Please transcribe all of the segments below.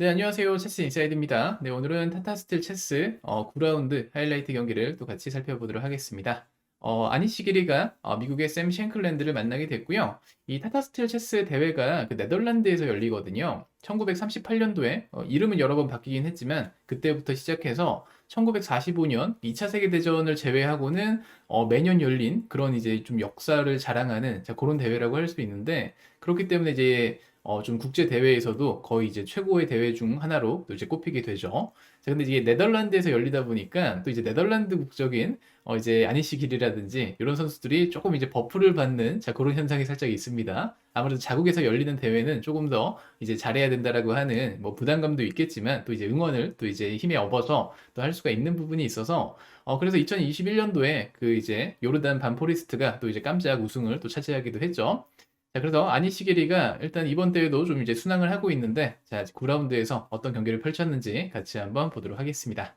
네, 안녕하세요. 체스 인사이드입니다. 네, 오늘은 타타스틸 체스 어, 9라운드 하이라이트 경기를 또 같이 살펴보도록 하겠습니다. 어, 아니시기리가 어, 미국의 샘 쉔클랜드를 만나게 됐고요. 이 타타스틸 체스 대회가 그 네덜란드에서 열리거든요. 1938년도에 어, 이름은 여러 번 바뀌긴 했지만 그때부터 시작해서 1945년 2차 세계대전을 제외하고는 어, 매년 열린 그런 이제 좀 역사를 자랑하는 자, 그런 대회라고 할 수 있는데 그렇기 때문에 이제 어, 좀 국제 대회에서도 거의 이제 최고의 대회 중 하나로 또 이제 꼽히게 되죠. 자, 근데 이게 네덜란드에서 열리다 보니까 또 이제 네덜란드 국적인 어, 이제 아니시 길이라든지 이런 선수들이 조금 이제 버프를 받는 자, 그런 현상이 살짝 있습니다. 아무래도 자국에서 열리는 대회는 조금 더 이제 잘해야 된다라고 하는 뭐 부담감도 있겠지만 또 이제 응원을 또 이제 힘에 업어서 또 할 수가 있는 부분이 있어서 어, 그래서 2021년도에 그 이제 요르단 반포리스트가 또 이제 깜짝 우승을 또 차지하기도 했죠. 자, 그래서 아니시게리가 일단 이번 대회도 좀 이제 순항을 하고 있는데, 자, 9라운드에서 어떤 경기를 펼쳤는지 같이 한번 보도록 하겠습니다.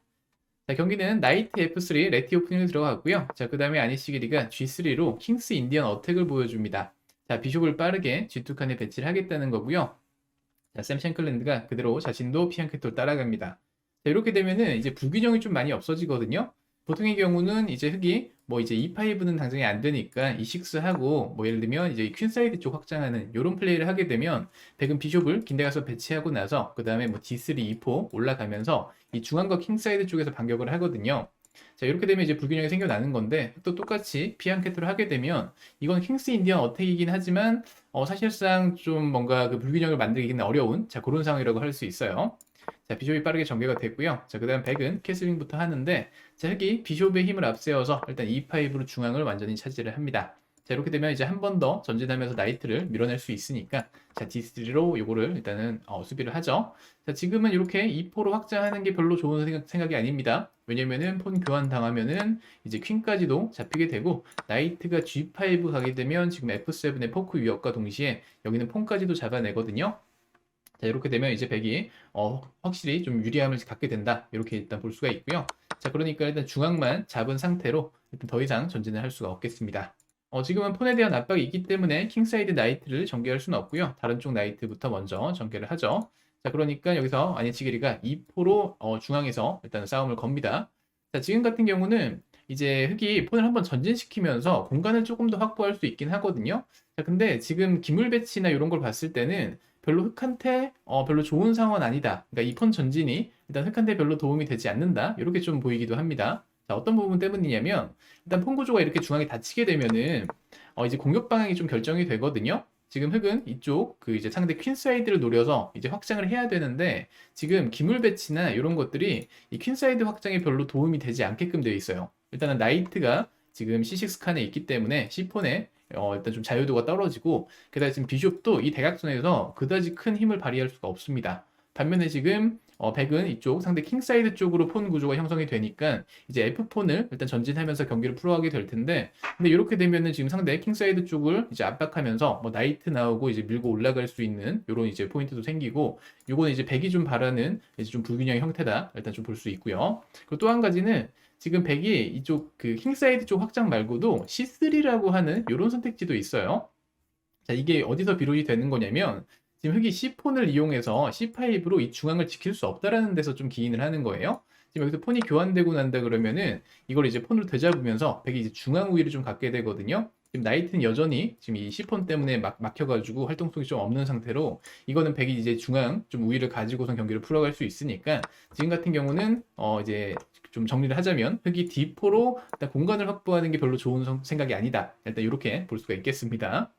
자, 경기는 나이트 F3 레티 오프닝을 들어갔고요. 자, 그 다음에 아니시게리가 G3로 킹스 인디언 어택을 보여줍니다. 자, 비숍을 빠르게 G2 칸에 배치를 하겠다는 거고요. 자, 샘 쉔클랜드가 그대로 자신도 피앙케토를 따라갑니다. 자, 이렇게 되면은 이제 불균형이 좀 많이 없어지거든요. 보통의 경우는 이제 흑이 뭐 이제 E5는 당장이 안 되니까 E6 하고 뭐 예를 들면 이제 퀸 사이드 쪽 확장하는 이런 플레이를 하게 되면 백은 비숍을 긴데 가서 배치하고 나서 그 다음에 뭐 D3, E4 올라가면서 이 중앙과 킹 사이드 쪽에서 반격을 하거든요. 자 이렇게 되면 이제 불균형이 생겨나는 건데 또 똑같이 피안캐트를 하게 되면 이건 킹스 인디언 어택이긴 하지만 어, 사실상 좀 뭔가 그 불균형을 만들기는 어려운 자 그런 상황이라고 할 수 있어요. 자, 비숍이 빠르게 전개가 됐고요. 자, 그 다음 백은 캐슬링부터 하는데, 자, 흑이 비숍의 힘을 앞세워서 일단 E5로 중앙을 완전히 차지를 합니다. 자, 이렇게 되면 이제 한 번 더 전진하면서 나이트를 밀어낼 수 있으니까, 자, D3로 요거를 일단은 어, 수비를 하죠. 자, 지금은 이렇게 E4로 확장하는 게 별로 좋은 생각, 생각 이 아닙니다. 왜냐면은 폰 교환 당하면은 이제 퀸까지도 잡히게 되고, 나이트가 G5 가게 되면 지금 F7의 포크 위협과 동시에 여기는 폰까지도 잡아내거든요. 자, 이렇게 되면 이제 백이 어, 확실히 좀 유리함을 갖게 된다. 이렇게 일단 볼 수가 있고요. 자, 그러니까 일단 중앙만 잡은 상태로 일단 더 이상 전진을 할 수가 없겠습니다. 어, 지금은 폰에 대한 압박이 있기 때문에 킹사이드 나이트를 전개할 수는 없고요. 다른 쪽 나이트부터 먼저 전개를 하죠. 자, 그러니까 여기서 아니치기리가 2포로 어, 중앙에서 일단 싸움을 겁니다. 자, 지금 같은 경우는 이제 흑이 폰을 한번 전진시키면서 공간을 조금 더 확보할 수 있긴 하거든요. 자, 근데 지금 기물 배치나 이런 걸 봤을 때는 별로 흑한테 어, 별로 좋은 상황은 아니다. 그러니까 이폰 전진이 일단 흑한테 별로 도움이 되지 않는다. 이렇게 좀 보이기도 합니다. 자, 어떤 부분 때문이냐면 일단 폰 구조가 이렇게 중앙에 닫히게 되면은 어, 이제 공격 방향이 좀 결정이 되거든요. 지금 흑은 이쪽 그 이제 상대 퀸 사이드를 노려서 이제 확장을 해야 되는데 지금 기물 배치나 이런 것들이 이 퀸 사이드 확장에 별로 도움이 되지 않게끔 되어 있어요. 일단은 나이트가 지금 C6 칸에 있기 때문에 C폰에 어, 일단 좀 자유도가 떨어지고 게다가 지금 비숍도 이 대각선에서 그다지 큰 힘을 발휘할 수가 없습니다. 반면에 지금 어, 백은 이쪽 상대 킹사이드 쪽으로 폰 구조가 형성이 되니까 이제 F4을 일단 전진하면서 경기를 풀어가게 될 텐데 근데 이렇게 되면은 지금 상대 킹사이드 쪽을 이제 압박하면서 뭐 나이트 나오고 이제 밀고 올라갈 수 있는 이런 이제 포인트도 생기고 요거는 이제 백이 좀 바라는 이제 좀 불균형 형태다 일단 좀 볼 수 있고요. 그리고 또 한 가지는 지금 백이 이쪽 그 킹사이드 쪽 확장 말고도 C3라고 하는 이런 선택지도 있어요. 자, 이게 어디서 비롯이 되는 거냐면 지금 흑이 C 폰을 이용해서 C5로 이 중앙을 지킬 수 없다라는 데서 좀 기인을 하는 거예요. 지금 여기서 폰이 교환되고 난다 그러면은 이걸 이제 폰으로 되잡으면서 백이 이제 중앙 우위를 좀 갖게 되거든요. 지금 나이트는 여전히 지금 이 C 폰 때문에 막, 막혀가지고 활동성이 좀 없는 상태로 이거는 백이 이제 중앙 좀 우위를 가지고선 경기를 풀어갈 수 있으니까 지금 같은 경우는 어 이제 좀 정리를 하자면 흑이 D4로 일단 공간을 확보하는 게 별로 좋은 성- 생각이 아니다. 일단 이렇게 볼 수가 있겠습니다.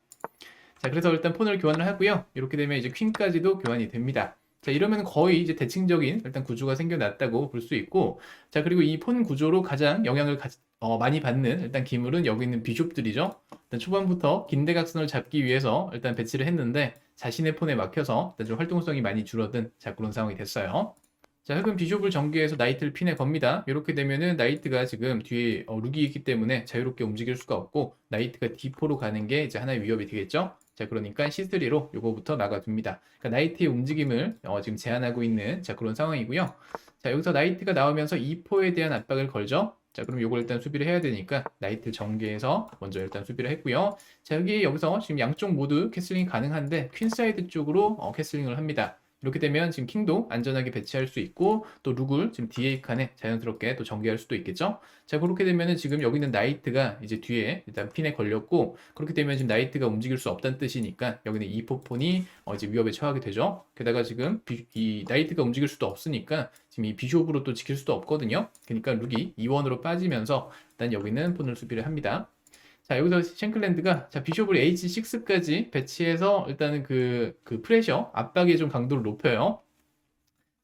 자, 그래서 일단 폰을 교환을 하고요. 이렇게 되면 이제 퀸까지도 교환이 됩니다. 자, 이러면 거의 이제 대칭적인 일단 구조가 생겨났다고 볼 수 있고, 자, 그리고 이 폰 구조로 가장 영향을 가- 어, 많이 받는 일단 기물은 여기 있는 비숍들이죠. 일단 초반부터 긴 대각선을 잡기 위해서 일단 배치를 했는데 자신의 폰에 막혀서 일단 좀 활동성이 많이 줄어든 자, 그런 상황이 됐어요. 자, 흑은 비숍을 전개해서 나이트를 핀에 겁니다. 이렇게 되면은 나이트가 지금 뒤에 어, 룩이 있기 때문에 자유롭게 움직일 수가 없고 나이트가 D4로 가는 게 이제 하나의 위협이 되겠죠. 자, 그러니까 C3로 요거부터 막아둡니다. 그러니까 나이트의 움직임을 어, 지금 제한하고 있는 자 그런 상황이고요. 자, 여기서 나이트가 나오면서 E4에 대한 압박을 걸죠. 자, 그럼 요걸 일단 수비를 해야 되니까 나이트 전개해서 먼저 일단 수비를 했고요. 자, 여기 여기서 지금 양쪽 모두 캐슬링이 가능한데 퀸사이드 쪽으로 어, 캐슬링을 합니다. 이렇게 되면 지금 킹도 안전하게 배치할 수 있고 또 룩을 지금 DA 칸에 자연스럽게 또 전개할 수도 있겠죠. 자 그렇게 되면은 지금 여기 있는 나이트가 이제 뒤에 일단 핀에 걸렸고 그렇게 되면 지금 나이트가 움직일 수 없다는 뜻이니까 여기는 이포폰이 어 이제 위협에 처하게 되죠. 게다가 지금 비- 이 나이트가 움직일 수도 없으니까 지금 이 비숍으로 또 지킬 수도 없거든요. 그러니까 룩이 2원으로 빠지면서 일단 여기는 폰을 수비를 합니다. 자, 여기서 쉔클랜드가 자, 비숍을 H6까지 배치해서 일단은 그, 그 프레셔, 압박의 좀 강도를 높여요.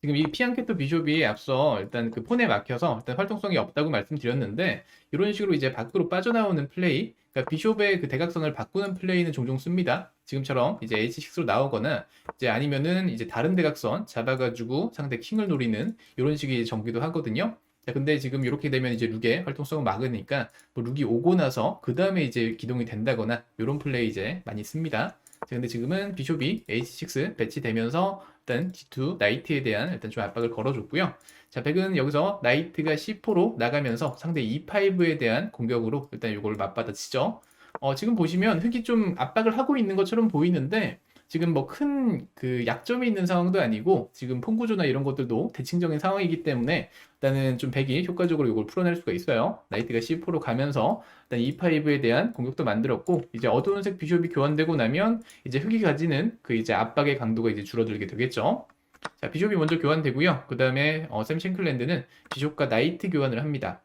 지금 이 피안케토 비숍이 앞서 일단 그 폰에 막혀서 일단 활동성이 없다고 말씀드렸는데 이런 식으로 이제 밖으로 빠져나오는 플레이, 그러니까 비숍의 그 대각선을 바꾸는 플레이는 종종 씁니다. 지금처럼 이제 H6로 나오거나 이제 아니면은 이제 다른 대각선 잡아가지고 상대 킹을 노리는 이런 식의 전기도 하거든요. 자, 근데 지금 이렇게 되면 이제 룩의 활동성을 막으니까 뭐 룩이 오고 나서 그 다음에 이제 기동이 된다거나 이런 플레이 이제 많이 씁니다. 자, 근데 지금은 비숍이 H6 배치되면서 일단 G2 나이트에 대한 일단 좀 압박을 걸어줬고요. 자, 백은 여기서 나이트가 C4로 나가면서 상대 E5에 대한 공격으로 일단 이걸 맞받아치죠. 어, 지금 보시면 흑이 좀 압박을 하고 있는 것처럼 보이는데 지금 뭐 큰 그 약점이 있는 상황도 아니고 지금 폰 구조나 이런 것들도 대칭적인 상황이기 때문에 일단은 좀 백이 효과적으로 이걸 풀어낼 수가 있어요. 나이트가 C4로 가면서 일단 E5에 대한 공격도 만들었고 이제 어두운 색 비숍이 교환되고 나면 이제 흑이 가지는 그 이제 압박의 강도가 이제 줄어들게 되겠죠. 자, 비숍이 먼저 교환되고요. 그 다음에 어, 샘 싱클랜드는 비숍과 나이트 교환을 합니다.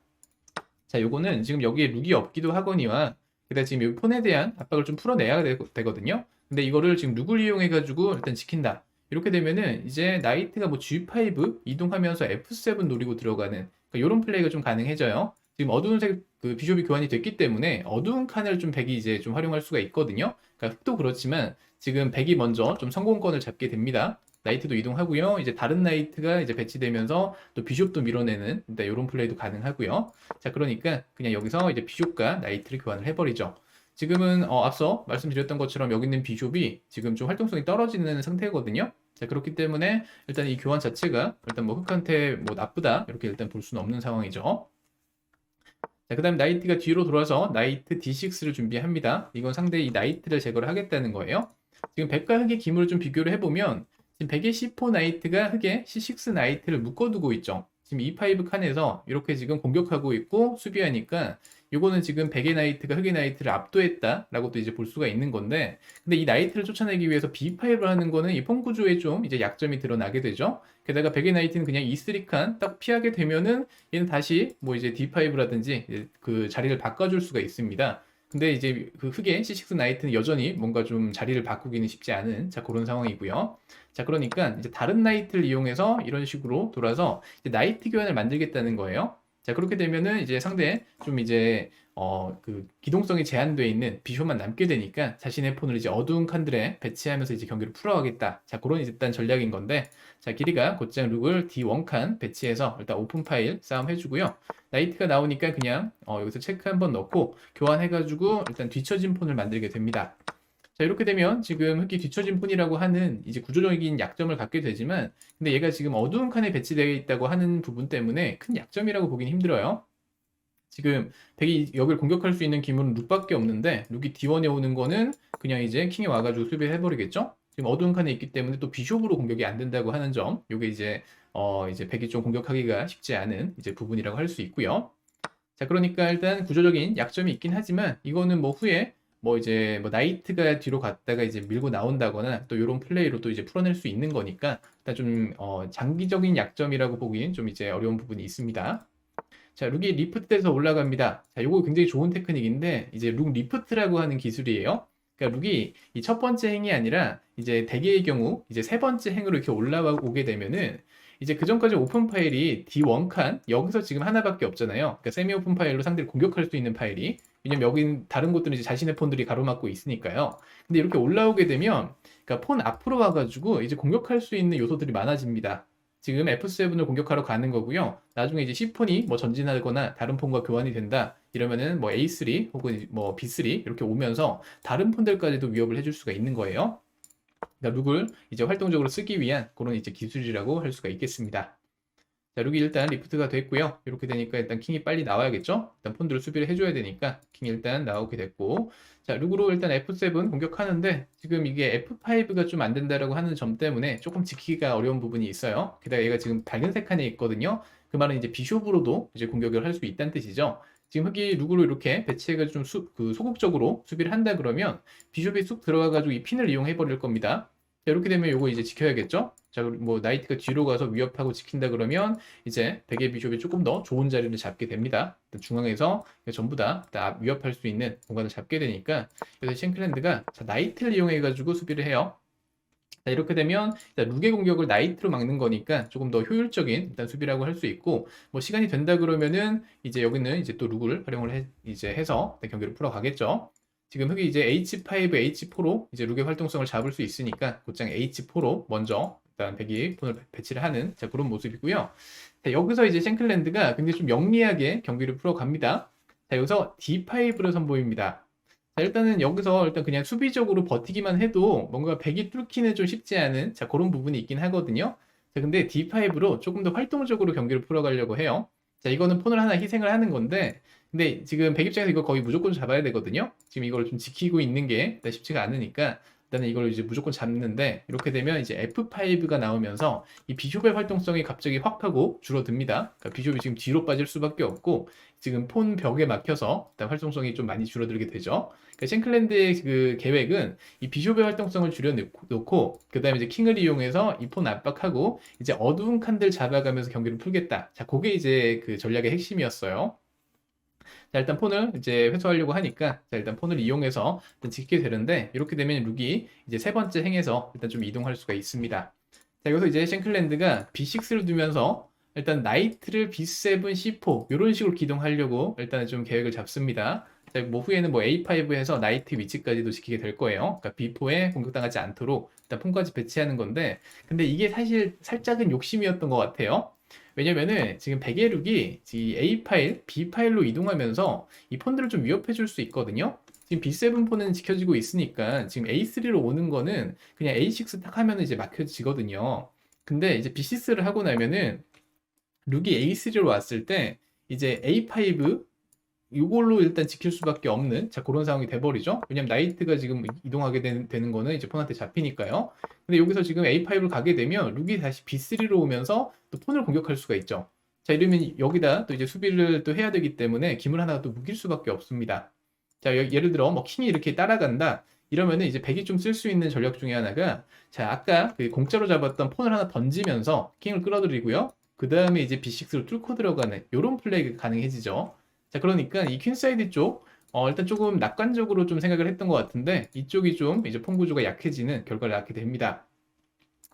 자, 요거는 지금 여기에 룩이 없기도 하거니와 그다음 지금 이 폰에 대한 압박을 좀 풀어내야 되, 되거든요. 근데 이거를 지금 룩을 이용해 가지고 일단 지킨다. 이렇게 되면은 이제 나이트가 뭐 G5 이동하면서 F7 노리고 들어가는 그러니까 이런 플레이가 좀 가능해져요. 지금 어두운 색 그 비숍이 교환이 됐기 때문에 어두운 칸을 좀 백이 이제 좀 활용할 수가 있거든요. 그러니까 흑도 그렇지만 지금 백이 먼저 좀 성공권을 잡게 됩니다. 나이트도 이동하고요. 이제 다른 나이트가 이제 배치되면서 또 비숍도 밀어내는 일단 이런 플레이도 가능하고요. 자, 그러니까 그냥 여기서 이제 비숍과 나이트를 교환을 해버리죠. 지금은 어, 앞서 말씀드렸던 것처럼 여기 있는 비숍이 지금 좀 활동성이 떨어지는 상태거든요. 자, 그렇기 때문에 일단 이 교환 자체가 일단 뭐 흑한테 뭐 나쁘다 이렇게 일단 볼 수는 없는 상황이죠. 자, 그 다음 나이트가 뒤로 돌아서 나이트 D6를 준비합니다. 이건 상대의 이 나이트를 제거를 하겠다는 거예요. 지금 백과 흑의 기물을 좀 비교를 해보면 지금 백의 C4 나이트가 흑의 C6 나이트를 묶어두고 있죠. 지금 E5 칸에서 이렇게 지금 공격하고 있고 수비하니까 요거는 지금 백의 나이트가 흑의 나이트를 압도했다라고 또 이제 볼 수가 있는 건데 근데 이 나이트를 쫓아내기 위해서 B5를 하는 거는 이 폰 구조에 좀 이제 약점이 드러나게 되죠. 게다가 백의 나이트는 그냥 E3 칸 딱 피하게 되면은 얘는 다시 뭐 이제 D5라든지 그 자리를 바꿔줄 수가 있습니다. 근데 이제 그 흑의 C6 나이트는 여전히 뭔가 좀 자리를 바꾸기는 쉽지 않은 자 그런 상황이고요. 자 그러니까 이제 다른 나이트를 이용해서 이런 식으로 돌아서 이제 나이트 교환을 만들겠다는 거예요. 자 그렇게 되면은 이제 상대 좀 이제 어 그 기동성이 제한되어 있는 비숍만 남게 되니까 자신의 폰을 이제 어두운 칸들에 배치하면서 이제 경기를 풀어가겠다. 자 그런 일단 전략인 건데 자 길이가 곧장 룩을 D1 칸 배치해서 일단 오픈 파일 싸움 해주고요. 나이트가 나오니까 그냥 어, 여기서 체크 한번 넣고 교환해가지고 일단 뒤처진 폰을 만들게 됩니다. 자 이렇게 되면 지금 흑이 뒤처진 폰이라고 하는 이제 구조적인 약점을 갖게 되지만 근데 얘가 지금 어두운 칸에 배치되어 있다고 하는 부분 때문에 큰 약점이라고 보긴 힘들어요. 지금 백이 여기를 공격할 수 있는 기물은 룩밖에 없는데 룩이 D1에 오는 거는 그냥 이제 킹이 와가지고 수비를 해버리겠죠? 지금 어두운 칸에 있기 때문에 또 비숍으로 공격이 안 된다고 하는 점, 요게 이제 어 이제 백이 좀 공격하기가 쉽지 않은 이제 부분이라고 할 수 있고요. 자, 그러니까 일단 구조적인 약점이 있긴 하지만 이거는 뭐 후에 뭐 이제 뭐 나이트가 뒤로 갔다가 이제 밀고 나온다거나 또 이런 플레이로 또 이제 풀어낼 수 있는 거니까 일단 좀 어, 장기적인 약점이라고 보기엔 좀 이제 어려운 부분이 있습니다. 자, 룩이 리프트돼서 올라갑니다. 자, 요거 굉장히 좋은 테크닉인데 이제 룩 리프트라고 하는 기술이에요. 그러니까 룩이 이 첫 번째 행이 아니라 이제 대개의 경우 이제 세 번째 행으로 이렇게 올라오게 되면은 이제 그 전까지 오픈 파일이 D1 칸 여기서 지금 하나밖에 없잖아요. 그러니까 세미 오픈 파일로 상대를 공격할 수 있는 파일이 왜냐면 여긴 다른 곳들은 이제 자신의 폰들이 가로막고 있으니까요. 근데 이렇게 올라오게 되면 그러니까 폰 앞으로 와가지고 이제 공격할 수 있는 요소들이 많아집니다. 지금 F7을 공격하러 가는 거고요. 나중에 이제 C폰이 뭐 전진하거나 다른 폰과 교환이 된다. 이러면은 뭐 A3 혹은 뭐 B3 이렇게 오면서 다른 폰들까지도 위협을 해줄 수가 있는 거예요. 그러니까 룩을 이제 활동적으로 쓰기 위한 그런 이제 기술이라고 할 수가 있겠습니다. 자, 룩이 일단 리프트가 됐고요. 이렇게 되니까 일단 킹이 빨리 나와야겠죠? 일단 폰드를 수비를 해줘야 되니까 킹이 일단 나오게 됐고 자, 룩으로 일단 F7 공격하는데 지금 이게 F5가 좀 안 된다라고 하는 점 때문에 조금 지키기가 어려운 부분이 있어요. 게다가 얘가 지금 밝은 색 칸에 있거든요. 그 말은 이제 비숍으로도 이제 공격을 할 수 있다는 뜻이죠. 지금 흑이 룩으로 이렇게 배치해가지고 좀 수, 그 소극적으로 수비를 한다 그러면 비숍이 쑥 들어가가지고 이 핀을 이용해 버릴 겁니다. 자, 이렇게 되면 요거 이제 지켜야겠죠? 자, 뭐 나이트가 뒤로 가서 위협하고 지킨다 그러면 이제 베개 비숍이 조금 더 좋은 자리를 잡게 됩니다. 중앙에서 전부 다, 다 위협할 수 있는 공간을 잡게 되니까 그래서 싱클랜드가 자, 나이트를 이용해 가지고 수비를 해요. 자, 이렇게 되면 룩의 공격을 나이트로 막는 거니까 조금 더 효율적인 일단 수비라고 할 수 있고 뭐 시간이 된다 그러면은 이제 여기는 이제 또 룩을 활용을 해, 이제 해서 경기를 풀어 가겠죠. 지금 흑이 이제 H5, H4로 이제 룩의 활동성을 잡을 수 있으니까 곧장 H4로 먼저 일단 배기 폰을 배치를 하는 자, 그런 모습이고요. 자, 여기서 이제 쉔클랜드가 굉장히 좀 영리하게 경기를 풀어 갑니다. 자, 여기서 D5를 선보입니다. 자, 일단은 여기서 일단 그냥 수비적으로 버티기만 해도 뭔가 백이 뚫기는 좀 쉽지 않은 자, 그런 부분이 있긴 하거든요. 자, 근데 D5로 조금 더 활동적으로 경기를 풀어가려고 해요. 자, 이거는 폰을 하나 희생을 하는 건데, 근데 지금 백 입장에서 이거 거의 무조건 잡아야 되거든요. 지금 이걸 좀 지키고 있는 게 쉽지가 않으니까, 일단은 이걸 이제 무조건 잡는데, 이렇게 되면 이제 F5가 나오면서 이 비숍의 활동성이 갑자기 확 하고 줄어듭니다. 그러니까 비숍이 지금 뒤로 빠질 수밖에 없고, 지금 폰 벽에 막혀서 일단 활동성이 좀 많이 줄어들게 되죠. 그러니까 싱클랜드의 그 계획은 이 비숍의 활동성을 줄여놓고 그 다음에 이제 킹을 이용해서 이 폰 압박하고 이제 어두운 칸들 잡아가면서 경기를 풀겠다. 자, 그게 이제 그 전략의 핵심이었어요. 자, 일단 폰을 이제 회수하려고 하니까 자, 일단 폰을 이용해서 일단 짓게 되는데 이렇게 되면 룩이 이제 세 번째 행에서 일단 좀 이동할 수가 있습니다. 자, 여기서 이제 싱클랜드가 B6를 두면서 일단 나이트를 B7, C4 이런 식으로 기동하려고 일단은 좀 계획을 잡습니다. 자, 뭐 후에는 뭐 A5에서 나이트 위치까지도 지키게 될 거예요. 그러니까 B4에 공격당하지 않도록 일단 폰까지 배치하는 건데, 근데 이게 사실 살짝은 욕심이었던 것 같아요. 왜냐면은 지금 베개룩이 A 파일, B 파일로 이동하면서 이 폰들을 좀 위협해 줄 수 있거든요. 지금 B7 폰은 지켜지고 있으니까 지금 A3로 오는 거는 그냥 A6 딱 하면은 이제 막혀지거든요. 근데 이제 B6를 하고 나면은 룩이 A3로 왔을 때 이제 A5 이걸로 일단 지킬 수밖에 없는 자 그런 상황이 돼버리죠. 왜냐면 나이트가 지금 이동하게 되는, 되는 거는 이제 폰한테 잡히니까요. 근데 여기서 지금 A5를 가게 되면 룩이 다시 B3로 오면서 또 폰을 공격할 수가 있죠. 자 이러면 여기다 또 이제 수비를 또 해야 되기 때문에 기물 하나가 또 묶일 수밖에 없습니다. 자 여- 예를 들어 뭐 킹이 이렇게 따라간다. 이러면은 이제 백이 좀 쓸 수 있는 전략 중에 하나가 자 아까 그 공짜로 잡았던 폰을 하나 던지면서 킹을 끌어들이고요. 그 다음에 이제 B6로 뚫고 들어가는 이런 플레이가 가능해지죠. 자, 그러니까 이 퀸사이드 쪽, 어, 일단 조금 낙관적으로 좀 생각을 했던 것 같은데, 이쪽이 좀 이제 폰 구조가 약해지는 결과를 낳게 됩니다.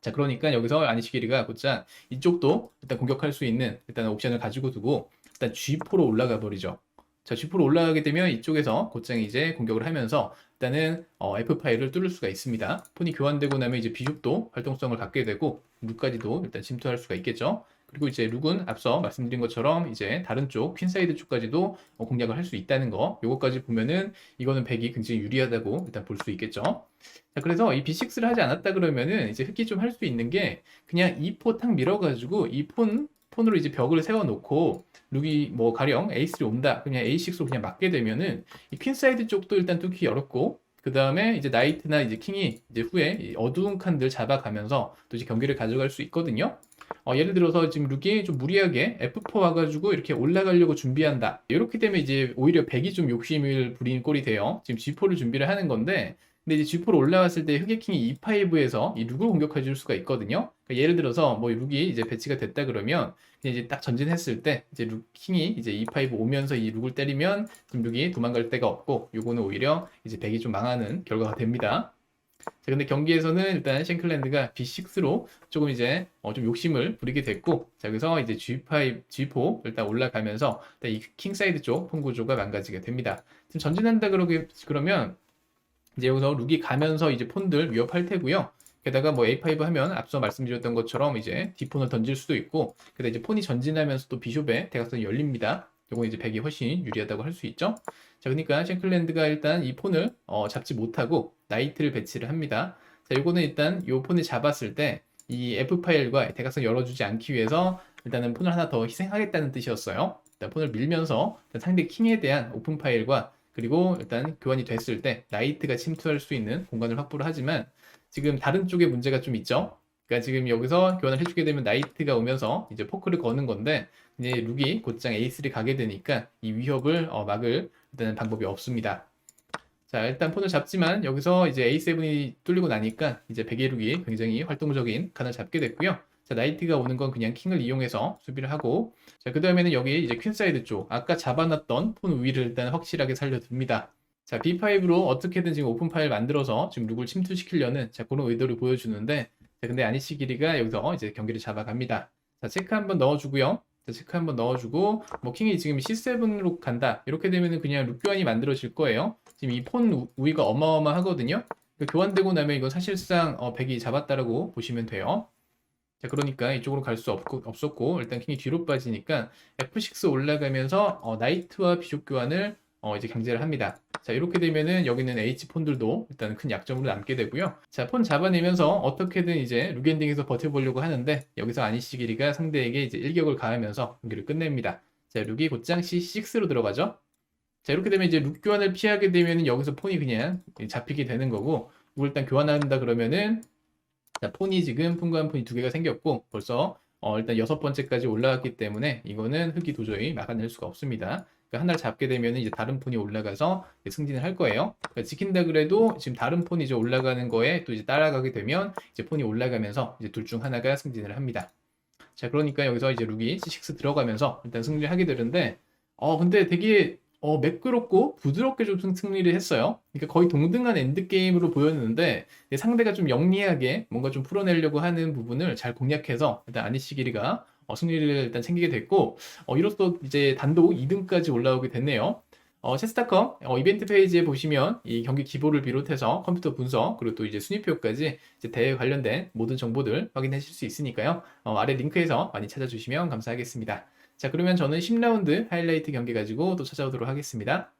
자, 그러니까 여기서 아니시기리가 곧장 이쪽도 일단 공격할 수 있는 일단 옵션을 가지고 두고, 일단 G4로 올라가 버리죠. 자, G4로 올라가게 되면 이쪽에서 곧장 이제 공격을 하면서 일단은 어, F 파일을 뚫을 수가 있습니다. 폰이 교환되고 나면 이제 비숍도 활동성을 갖게 되고, 룩까지도 일단 침투할 수가 있겠죠. 그리고 이제 룩은 앞서 말씀드린 것처럼 이제 다른 쪽 퀸사이드 쪽까지도 어, 공략을 할 수 있다는 거 요거까지 보면은 이거는 백이 굉장히 유리하다고 일단 볼 수 있겠죠 자 그래서 이 B6를 하지 않았다 그러면은 이제 흑기 좀 할 수 있는 게 그냥 이포탁 밀어가지고 이폰 폰으로 이제 벽을 세워놓고 룩이 뭐 가령 A3 온다 그냥 A6로 그냥 맞게 되면은 이 퀸사이드 쪽도 일단 뚫기 어렵고 그 다음에 이제 나이트나 이제 킹이 이제 후에 이 어두운 칸들 잡아가면서 또 이제 경기를 가져갈 수 있거든요. 어, 예를 들어서 지금 룩이 좀 무리하게 F4 와가지고 이렇게 올라가려고 준비한다. 이렇게 되면 이제 오히려 백이 좀 욕심을 부리는 꼴이 돼요. 지금 G4를 준비를 하는 건데, 근데 이제 G4로 올라왔을 때 흑의킹이 E5에서 이 룩을 공격해 줄 수가 있거든요. 그러니까 예를 들어서 뭐 룩이 이제 배치가 됐다 그러면 이제 딱 전진했을 때 이제 룩킹이 이제 E5 오면서 이 룩을 때리면 지금 룩이 도망갈 데가 없고 요거는 오히려 이제 백이 좀 망하는 결과가 됩니다. 자, 근데 경기에서는 일단 싱클랜드가 B6로 조금 이제 어, 좀 욕심을 부리게 됐고, 자, 여기서 이제 G5, G4 일단 올라가면서 일단 이 킹사이드 쪽 폰 구조가 망가지게 됩니다. 지금 전진한다 그러게, 그러면 이제 여기서 룩이 가면서 이제 폰들 위협할 테고요. 게다가 뭐 A5 하면 앞서 말씀드렸던 것처럼 이제 D폰을 던질 수도 있고, 그다 이제 폰이 전진하면서 또 비숍의 대각선이 열립니다. 요건 이제 백이 훨씬 유리하다고 할 수 있죠. 자, 그러니까 싱클랜드가 일단 이 폰을 어, 잡지 못하고 나이트를 배치를 합니다. 자, 요거는 일단 요 폰을 잡았을 때 이 F 파일과 대각선 열어주지 않기 위해서 일단은 폰을 하나 더 희생하겠다는 뜻이었어요. 일단 폰을 밀면서 일단 상대 킹에 대한 오픈 파일과 그리고 일단 교환이 됐을 때 나이트가 침투할 수 있는 공간을 확보를 하지만 지금 다른 쪽에 문제가 좀 있죠. 그러니까 지금 여기서 교환을 해주게 되면 나이트가 오면서 이제 포크를 거는 건데 이제 룩이 곧장 A3 가게 되니까 이 위협을 어, 막을 일단은 방법이 없습니다. 자, 일단 폰을 잡지만 여기서 이제 A7이 뚫리고 나니까 이제 백의 룩이 굉장히 활동적인 칸을 잡게 됐고요. 자, 나이트가 오는 건 그냥 킹을 이용해서 수비를 하고 자, 그 다음에는 여기 이제 퀸사이드 쪽 아까 잡아놨던 폰 위를 일단 확실하게 살려둡니다. 자, B5로 어떻게든 지금 오픈 파일 만들어서 지금 룩을 침투시키려는 자, 그런 의도를 보여주는데 자, 근데 아니시기리가 여기서 이제 경기를 잡아갑니다. 자, 체크 한번 넣어주고요. 자, 체크 한번 넣어주고 뭐 킹이 지금 C7로 간다. 이렇게 되면은 그냥 룩 교환이 만들어질 거예요. 지금 이 폰 우위가 어마어마하거든요. 그러니까 교환되고 나면 이건 사실상 어, 100이 잡았다라고 보시면 돼요. 자, 그러니까 이쪽으로 갈 수 없었고 일단 킹이 뒤로 빠지니까 F6 올라가면서 어, 나이트와 비숍 교환을 어, 이제 강제를 합니다. 자, 이렇게 되면은 여기는 H 폰들도 일단 큰 약점으로 남게 되고요. 자, 폰 잡아내면서 어떻게든 이제 루겐딩에서 버텨보려고 하는데 여기서 아니시기리가 상대에게 이제 일격을 가하면서 경기를 끝냅니다. 자, 룩이 곧장 C6로 들어가죠. 자, 이렇게 되면 이제 룩 교환을 피하게 되면은 여기서 폰이 그냥 잡히게 되는 거고, 룩을 일단 교환한다 그러면은 자, 폰이 지금 풍부한 폰이 두 개가 생겼고 벌써 어, 일단 여섯 번째까지 올라왔기 때문에 이거는 흙이 도저히 막아낼 수가 없습니다. 그러니까 하나를 잡게 되면 이제 다른 폰이 올라가서 승진을 할 거예요. 그러니까 지킨다 그래도 지금 다른 폰이 이제 올라가는 거에 또 이제 따라가게 되면 이제 폰이 올라가면서 이제 둘 중 하나가 승진을 합니다. 자, 그러니까 여기서 이제 룩이 C6 들어가면서 일단 승리를 하게 되는데, 어, 근데 되게 어, 매끄럽고 부드럽게 좀 승리를 했어요. 그러니까 거의 동등한 엔드게임으로 보였는데 상대가 좀 영리하게 뭔가 좀 풀어내려고 하는 부분을 잘 공략해서 일단 아니시기리가 어, 승리를 일단 챙기게 됐고 어, 이로써 이제 단독 2등까지 올라오게 됐네요. 어, 체스타컴 어, 이벤트 페이지에 보시면 이 경기 기보를 비롯해서 컴퓨터 분석 그리고 또 이제 순위표까지 이제 대회 관련된 모든 정보들 확인하실 수 있으니까요. 어, 아래 링크에서 많이 찾아주시면 감사하겠습니다. 자, 그러면 저는 10라운드 하이라이트 경기 가지고 또 찾아오도록 하겠습니다.